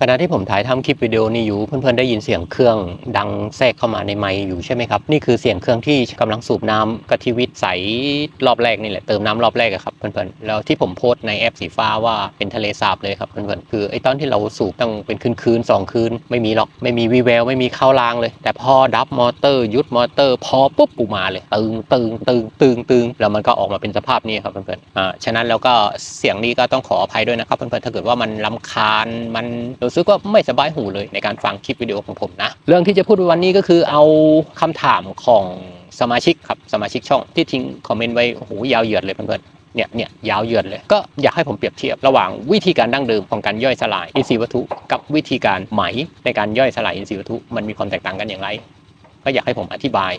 ขณะที่ผมถ่ายทำคลิปวิดีโอนี้อยู่เพื่อนๆได้ยินเสียงเครื่องดังแทรกเข้ามาในไมค์อยู่ใช่ไหมครับ นี่คือเสียงเครื่องที่กำลังสูบน้ำกะทิวิตใสรอบแรกนี่แหละเติมน้ำรอบแรกครับเพื่อนๆแล้วที่ผมโพสต์ในแอปสีฟ้าว่าเป็นทะเลสาบเลยครับเพื่อนๆคือไอ้ตอนที่เราสูบตั้งเป็นคืนๆสองคืน ไม่มีหรอกไม่มีวีแววไม่มีเข้ารางเลย แต่พอดับมอเตอร์ยุดมอเตอร์ พอปุ๊บปูมาเลย ตึงตึงตึงตึงตึงแล้วมันก็ออกมาเป็นสภาพนี้ครับเพื่อนๆอ่าฉะนั้นแล้วก็เสียงนี้ก็ต้องขออภัยด้วยนะครับเพื่อนๆถ้าเกิดว่ามันลำคาญมันรู้สึกว่าไม่สบายหูเลยในการฟังคลิปวิดีโอของผมนะ เรื่องที่จะพูดวันนี้ก็คือเอาคำถามของสมาชิกครับสมาชิกช่องที่ทิ้งคอมเมนต์ไว้โอ้โหยาวเหยียดเลยเพื่อนๆเนี่ยเนี่ยยาวเหยียดเลยก็อยากให้ผมเปรียบเทียบระหว่างวิธีการดั้งเดิมของการย่อยสลายอินทรีย์วัตถุ กับวิธีการไหมในการย่อยสลายอินทรีย์วัตถุมันมีความแตกต่างกันอย่างไร ก็อยากให้ผมอธิบาย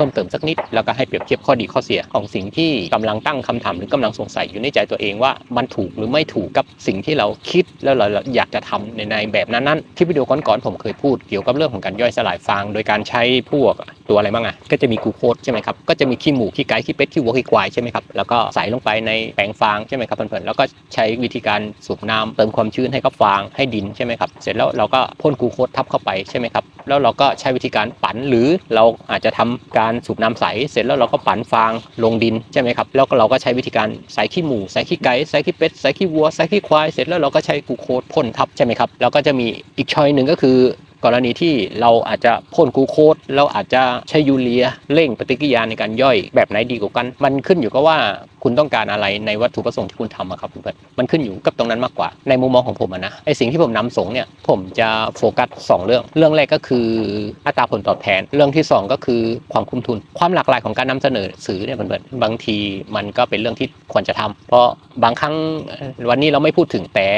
พิ่มเติมสักนิด แล้วก็ให้เปรียบเทียบข้อดีข้อเสียของสิ่งที่กำลังตั้งคำถามหรือกำลังสงสัยอยู่ในใจตัวเองว่ามันถูกหรือไม่ถูกกับสิ่งที่เราคิดแล้วเราอยากจะทำในในแบบนั้นๆที่วิดีโอก่อนๆผมเคยพูดเกี่ยวกับเรื่องของการย่อยสลายฟางโดยการใช้พวกตัวอะไรบ้างอะก็จะมีกูโคสใช่ไหมครับก็จะมีขี้หมูขี้ไก่ขี้เป็ดขี้วัวขี้ควายใช่ไหมครับแล้วก็ใส่ลงไปในแปลงฟางใช่ไหมครับเพื่อนๆแล้วก็ใช้วิธีการสูบน้ำเติมความชื้นให้กับฟางให้ดินใช่ไหมครับเสร็จแล้วเราก็พ่นกูโคสทับเข้าไปใช่ไหมครับแล้วเราก็ใช้วิธีการปั่นหรือเราอาจจะทำการสูบน้ำใส เสร็จแล้วเราก็ปั่นฟางลงดินใช่ไหมครับ แล้วก็เราก็ใช้วิธีการใส่ขี้หมูใส่ขี้ไก่ใส่ขี้เป็ดใส่ขี้วัวใส่ขี้ควาย เสร็จแล้วเราก็ใช้กูโคดพ่นทับใช่ไหมครับ แล้วก็จะมีอีกช้อยหนึ่งก็คือกรณีที่เราอาจจะพ่นกูโคดเราอาจจะใช้ยูเรียเร่งปฏิกิริยาในการย่อยแบบไหนดีกว่ากัน มันขึ้นอยู่กับว่าคุณต้องการอะไรในวัตถุประสงค์ที่คุณทำอะครับเพื่อนมันขึ้นอยู่กับตรงนั้นมากกว่า ในมุมมองของผมอะนะไอสิ่งที่ผมนำส่งเนี่ยผมจะโฟกัสสองเรื่อง เรื่องแรกก็คืออัตราผลตอบแทน เรื่องที่สองก็คือความคุ้มทุน ความหลากหลายของการนำเสนอสื่อเนี่ยเพื่อนๆบางทีมันก็เป็นเรื่องที่ควรจะทำเพราะบางครั้งวันนี้เราไม่พูดถึงแต่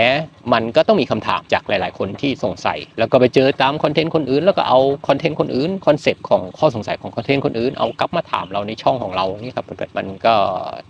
มันก็ต้องมีคำถามจากหลาย ๆ คนที่สงสัย แล้วก็ไปเจอตามคอนเทนต์คนอื่น แล้วก็เอาคอนเทนต์คนอื่นคอนเซปต์ของข้อสงสัยของคอนเทนต์คนอื่นเอากลับมาถามเราในช่องของเรานี่ครับเพื่อนๆมันก็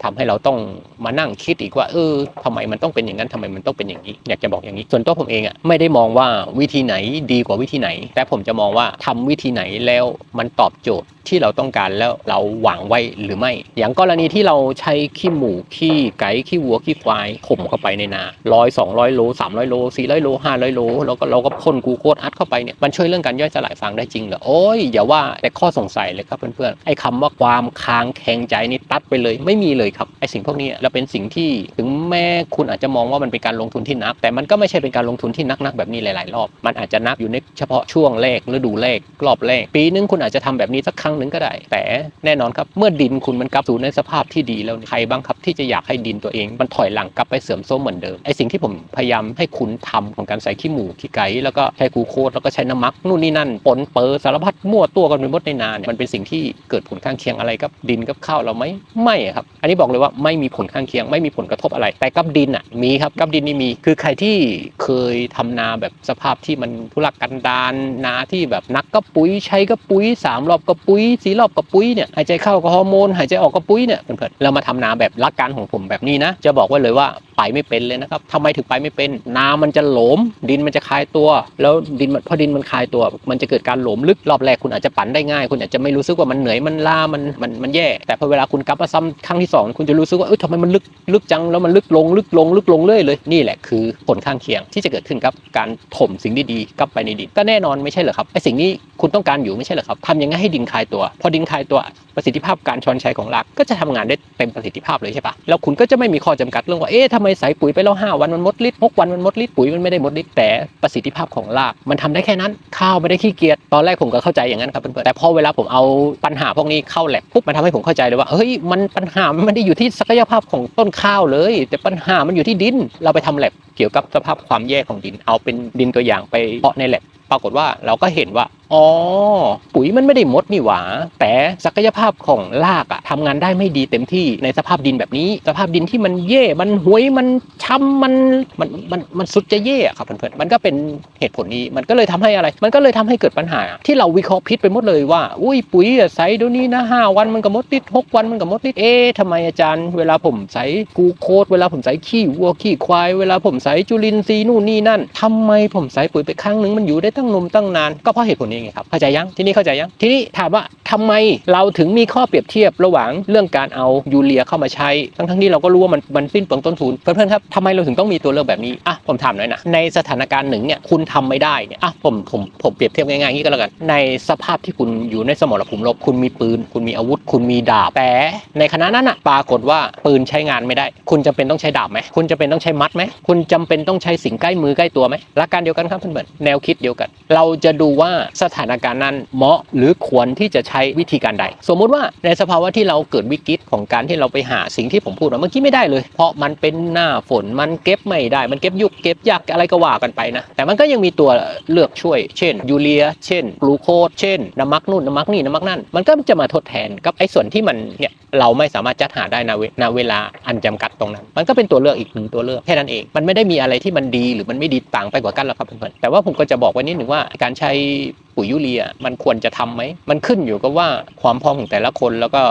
ทำให้เราต้องมานั่งคิดอีกว่าเออทำไมมันต้องเป็นอย่างนั้นทำไมมันต้องเป็นอย่างนี้ อยากจะบอกอย่างนี้ ส่วนตัวผมเองอะไม่ได้มองว่าวิธีไหนดีกว่าวิธีไหน แต่ผมจะมองว่าทำวิธีไหนแล้วมันตอบโจทย์ที่เราต้องการแล้วเราหวังไว้หรือไม่ อย่างกรณีที่เราใช้ขี้หมูขี้ไก่ขี้วัวขี้ควายข่มเข้าไปในนาร้อยสองร้อยโลสามร้อยโลสี่ร้อยโลห้าร้อยโลแล้วก็เราก็พ่นกูโคสอัดเข้าไปเนี่ยมันช่วยเรื่องการย่อยสลายฟางได้จริงเหรอโอ้ยอย่าว่าแต่ข้อสงสัยเลยครับเพื่อนๆไอ้คำว่าความคางแข็งใจนี่ตัดไปเลยไม่มีเลยครับ ไอ้สิ่งพวกนี้เราเป็นสิ่งที่ถึงแม้คุณอาจจะมองว่ามันเป็นการลงทุนที่นัก แต่มันก็ไม่ใช่เป็นการลงทุนที่นักๆแบบนี้หลายๆรอบ มันอาจจะนับอยู่ในเฉพาะช่วงแรกฤดูแรกรอบแรกปีนึงคุณอาจจะทำแบบนี้สักครั้งหนึ่งก็ได้ แต่แน่นอนครับเมื่อดินคุณมันกลับสู่ในสภาพที่ดีแล้วใครบ้างครับที่จะอยากให้ดินตัวเอง มันถอยหลังกลับไปเสื่อมโทรมเหมือนเดิมไอสิ่งที่ผมพยายามให้คุณทำของการใส่ขี้หมูขี้ไก่แล้วก็ใช้กูโคสแล้วก็ใช้น้ำมักนู่นนี่นั่นปนเปื้อสารพัดมั่วตัวกันไปหมดในนาเนี่ยมันเป็นสิ่งที่เกิดผลข้างเคียงอะไรกับดินกับข้าวเราไหมไม่ครับ อันนี้บอกเลยว่าไม่มีผลข้างเคียงไม่มีผลกระทบอะไรแต่กับดินอะมีครับกับดินนี่มี คือใครที่เคยทำนาแบบสภาพที่มันทุรกันดารนาที่แบบนักก็ปุ๋ยใช้ก็ปุ๋ยสามรอบก็ปุ๋ยสี่รอบก็ปุ๋ยเนี่ยหายใจเข้าก็ฮอร์โมนหายใจออกก็ปุ๋ยเนี่ยเพื่อนๆเรามาทำนาแบบลักการของผมแบบนี้นะ จะบอกไว้เลยว่าไปไม่เป็นเลยนะครับทำไมถึงไปไม่เป็น นามันจะโหลม ดินมันจะคลายตัว แล้วดินพอดินมันคลายตัว มันจะเกิดการโหลมลึกรอบแรกคุณอาจจะปั่นได้ง่าย คุณอาจจะไม่รู้สึกว่ามันเหนื่อยมันล้ามันมันมันแย่ แต่พอเวลาคุณกลับมาซ้ำครั้งที่สองคุณจะรู้สึกว่าเออทำไมมันลึกลึกจังแล้วมันลึกลงลึกลงลึกลงเรื่อยเลยนี่แหละคือผลข้างเคียงที่จะเกิดขึ้นกับการถมสิ่งดีๆกลับไปในดิน ก็แน่นอนไม่ใช่เหรอครับไอสิ่งนี้คุณต้องการอยู่ไม่ใช่เหรอครับทำยังไงให้ดินคลายตัว พอดินคลายตัว ประสิทธิภาพการช้อนชัยของรากก็จะทำงานได้เต็มประสิทธิภาพเลยใช่ปะแล้วคุณก็จะไม่มีข้อจำกัดเรื่องว่าเอ๊ะทำไมใส่ปุ๋ยไปแล้ว5วันมันหมดฤทธิ์6วันมันหมดฤทธิ์ปุ๋ยมันไม่ได้หมดฤทธิ์แต่ประสิทธิภาพของรากมันทำได้แค่นั้น ข้าวไม่ได้ขี้เกียจตอนแรกผมก็เข้าใจอย่างนั้นครับเพื่อนๆแต่พอเวลาผมเอาปัญหาพวกนี้เข้าแลบปุ๊บมันทำให้ผมเข้าใจเลยว่าเฮ้ยมันปัญหามันไม่ได้อยู่ที่ศักยภาพของต้นข้าวเลย แต่ปัญหามันอยู่ที่ดิน เราไปทำแลบเกี่ยวกับสภาพความแย่ของดิน เอาเป็นดินตัวอย่างไปเพาะในแลบปรากฏว่าเราก็เห็นว่า อ๋อ ปุ๋ยมันไม่ได้หมดนี่หว่า แต่ศักยภาพของรากอะทำงานได้ไม่ดีเต็มที่ในสภาพดินแบบนี้ สภาพดินที่มันเย่ มันหวย มันช้ำมันมัน มัน มันสุดจะเย่อะครับเพื่อนๆ มันก็เป็นเหตุผลนี้ มันก็เลยทำให้อะไร มันก็เลยทำให้เกิดปัญหา ที่เราวิเคราะห์พิษไปหมดเลยว่า อุ้ยปุ๋ยอะใส่เดี๋ยวนี้นะห้าวันมันก็มดฤทธิ์หกวันมันก็มดฤทธิ์เอ๊ะทำไมอาจารย์ เวลาผมใส่กูโคสเวลาผมใส่ขี้วัวขี้ควาย เวลาผมใส่จุลินทรีย์นู่นนี่นั่นทำไมผมใส่ปุ๋ยไปครั้งหนึ่งมันอยู่ได้ตั้งนมตั้งนาน ก็เพราะเหตุผลนี้ไงครับเข้าใจยังทีนี้เข้าใจยังทีนี้ถามว่าทำไมเราถึงมีข้อเปรียบเทียบระหว่างเรื่องการเอายูเรียเข้ามาใช้ ทั้งทั้งที่เราก็รู้ว่ามันมันสิ้นเปลืองต้นทุนเพื่อนๆครับทำไมเราถึงต้องมีตัวเลือกแบบนี้อะผมถามหน่อยนะในสถานการณ์หนึ่งเนี่ยคุณทำไม่ได้เนี่ยอะผมผมผมเปรียบเทียบง่ายๆอย่างนี้ก็แล้วกัน ในสภาพที่คุณอยู่ในสมรภูมิรบคุณมีปืน คุณมีอาวุธ คุณมีดาบแต่ในขณะนั้นอะปรากฏว่าปืนใช้งานไม่ได้ คุณจำเป็นต้องใช้ดาบไหมคุณจำเป็นต้องใช้มัดไหมคุณจำเป็นต้องใช้สิ่งใกล้มือใกล้ตัวไหมหลักการเดียวกันครับเพื่อนๆแนวคิดเดียวกัน เราจะดูว่าสถานการณ์นั้นเหมาะหรือควรที่จะใช้วิธีการใด สมมุติว่าในสภาวะที่เราเกิดวิกฤตของการที่เราไปหาสิ่งที่ผมพูดมาเมื่อกี้ไม่ได้เลย เพราะมันเป็นหน้าฝนมันเก็บไม่ได้ มันเก็บยุกเก็บยากอะไรก็ว่ากันไปนะแต่มันก็ยังมีตัวเลือกช่วย เช่น ยูเรีย เช่นกลูโคสเช่นน้ำมักนู่นน้ำมักนี่น้ำมักนั่นมันก็จะมาทดแทนกับไอ้ส่วนที่มันเนี่ยเราไม่สามารถจัดหาได้ณเวณเวลาอันจำกัดตรงนั้น มันก็เป็นตัวเลือกอีกหนึ่งตัวเลือกแค่นั้นเองมันไม่ได้มีอะไรที่มันดีหรือมันไม่ดีต่างไปกว่ากันหรอกครับเพื่อนๆแต่ว่าผมก็จะบอกไว้นิดหนึ่งว่าการใช้ปุ๋ยยูเรียมันควรจะทำไหม มันขึ้นอยู่กับว่าความพร้อมของแต่ละคนแล้วก็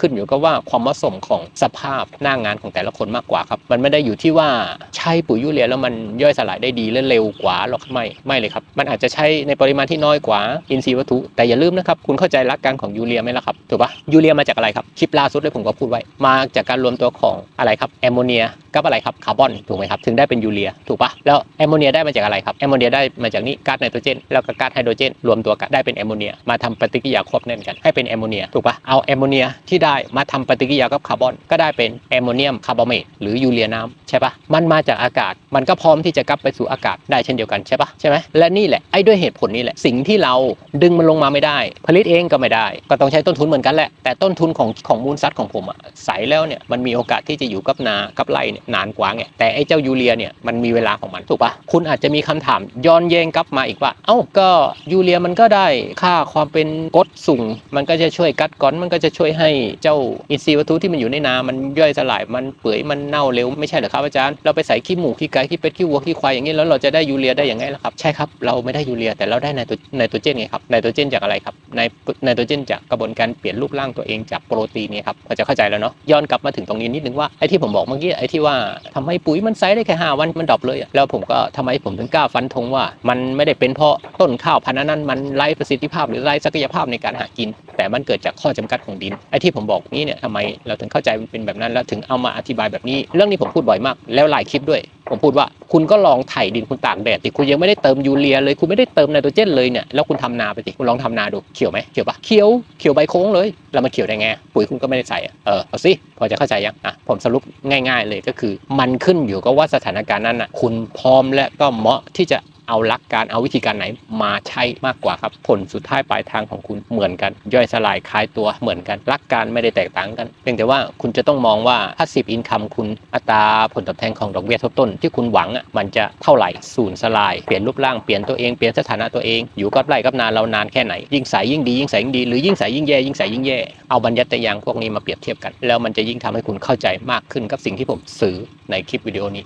ขึ้นอยู่กับว่าความเหมาะสมของสภาพหน้างงานของแต่ละคนมากกว่าครับ มันไม่ได้อยู่ที่ว่าใช้ปุ๋ยยูเรียแล้วมันย่อยสลายได้ดีและเร็วกว่าหรอกไม่ไม่เลยครับ มันอาจจะใช้ในปริมาณที่น้อยกว่าอินทรีย์วัตถุ แต่อย่าลืมนะครับคุณเข้าใจหลักการของยูเรียไหมล่ะครับถูกปะยูเรียมาจากอะไรครับคลิปล่าสุดเลยผมก็พูดไว้ มาจากการรวมตัวของอะไรครับแอมโมเนียกับอะไรครับคาร์บอนถูกไหมครับถึงได้เป็นยูเรียถูกปะแล้วแอมโมเนียได้มาจากอะไรครับแอมโมเนียได้มาจากนี้ก๊าซไนโตรเจนแล้วก็ก๊าซไฮโดรเจนรวมตัวกันได้เป็นแอมโมเนียมาทำปฏิกิริยาควบแน่นกันให้เป็นแอมโมเนียถูกปะเอาแอมโมเนียที่ได้มาทำปฏิกิริยากับคาร์บอนก็ได้เป็นแอมโมเนียมคาร์บอเมตหรือยูเรียน้ำใช่ปะมันมาจากอากาศมันก็พร้อมที่จะกลับไปสู่อากาศได้เช่นเดียวกันใช่ปะใช่ไหมและนี่แหละไอ้ด้วยเหตุผลนี้แหละสิ่งที่เราดึงมันลงมาไม่ได้ ผลิตเองก็ไม่ได้ ก็ต้องใช้ต้นทุนเหมือนกันแหละแต่ต้นทุนของของมูลสัตว์ของผมอะใสแล้วเนี่ยมันมีโอกาสที่จะอยู่กับนากับไร่เนี่ยนานกว่าไงแต่ไอ้เจ้ายูเรียเนี่ยมันมีเวลาของมันถูกปะคุณอาจจะมีคำถามย้อนแย้งกลับมาอีกว่า เอ้าก็ยูเรียมันก็ได้ค่าความเป็นกรดสูงมันก็จะช่วยกัดก้อนมันก็จะช่วยให้เจ้าอินทรีย์วัตถุที่มันอยู่ในนามันย่อยสลายมันเปื่อยมันเน่าเร็วไม่ใช่เหรอครับอาจารย์เราไปใส่ขี้หมูขี้ไก่ขี้เป็ดขี้วัวขี้ควายอย่างนี้แล้วเราจะได้ยูเรียได้อย่างไงล่ะครับใช่ครับเราไม่ได้ยูเรียแต่เราได้ไนโตรไนโตรเจนไงครับไนโตรเจนจากอะไรครับไนไนโตรเจนจากกระบวนการเปลี่ยนรูปร่างตัวเองจากโปรตีนเนี่ยครับพอจะเข้าใจแล้วเนาะย้อนกลับมาถึงตรงนี้นิดนึงว่าไอ้ที่ผมบอกเมื่อกี้ไอ้ที่ว่าทำไมปุ๋ยมันใส่ได้แค่ห้าวันมันดรอปเลยแล้วผมก็ทำไมผมถึงกล้าฟันธงว่า มันไม่ได้เป็นเพราะต้นข้าวพันธุ์นั้นมันไร้ประสิทธิภาพหรือไร้ศักยภาพในการหากิน แต่มันเกิดจากข้อจำกัดของดินไอ้ที่ผมบอกนี้เนี่ยทำไมเราถึงเข้าใจมันเป็นแบบนั้นแล้วถึงเอามาอธิบายแบบนี้ เรื่องนี้ผมพูดบ่อยมาก แล้วหลายคลิปด้วย ผมพูดว่าคุณก็ลองไถดินคุณตากแดดติคุณยังไม่ได้เติมยูเรียเลยคุณไม่ได้เติมไนโตรเจนเลยเนี่ยแล้วคุณทำนาไปสิคุณลองทำนาดูเขียวไหมเขียวปะเขียวเขียวใบโค้งเลยแล้วมันเขียวได้ไงปุ๋ยคุณก็ไม่ได้ใส่อะเออเอาสิพอจะเข้าใจยังอะผมสรุปง่าย ๆ เลยก็คือ มันขึ้นอยู่กับว่าสถานการณ์นั้นอะคุณพร้อมและก็เหมาะที่จะ เอาหลักการเอาวิธีการไหนมาใช้มากกว่าครับ ผลสุดท้ายปลายทางของคุณเหมือนกัน ย่อยสลายคลายตัวเหมือนกันหลักการไม่ได้แตกต่างกันเพียงแต่ว่าคุณจะต้องมองว่า passive income คุณอัตราผลตอบแทนของดอกเบี้ยทบต้น ที่คุณหวังอะมันจะเท่าไหร่สูญสลาย เปลี่ยนรูปร่างเปลี่ยนตัวเองเปลี่ยนสถานะตัวเอง อยู่กับไร่กับนาเรานานแค่ไหน ยิ่งใสยิ่งดียิ่งใสยิ่งดีหรือยิ่งใสยิ่งแย่ยิ่งใสยิ่งแย่เอาบรรยัติยางพวกนี้มาเปรียบเทียบกัน แล้วมันจะยิ่งทำให้คุณเข้าใจมากขึ้นกับสิ่งที่ผมสื่อในคลิปวิดีโอนี้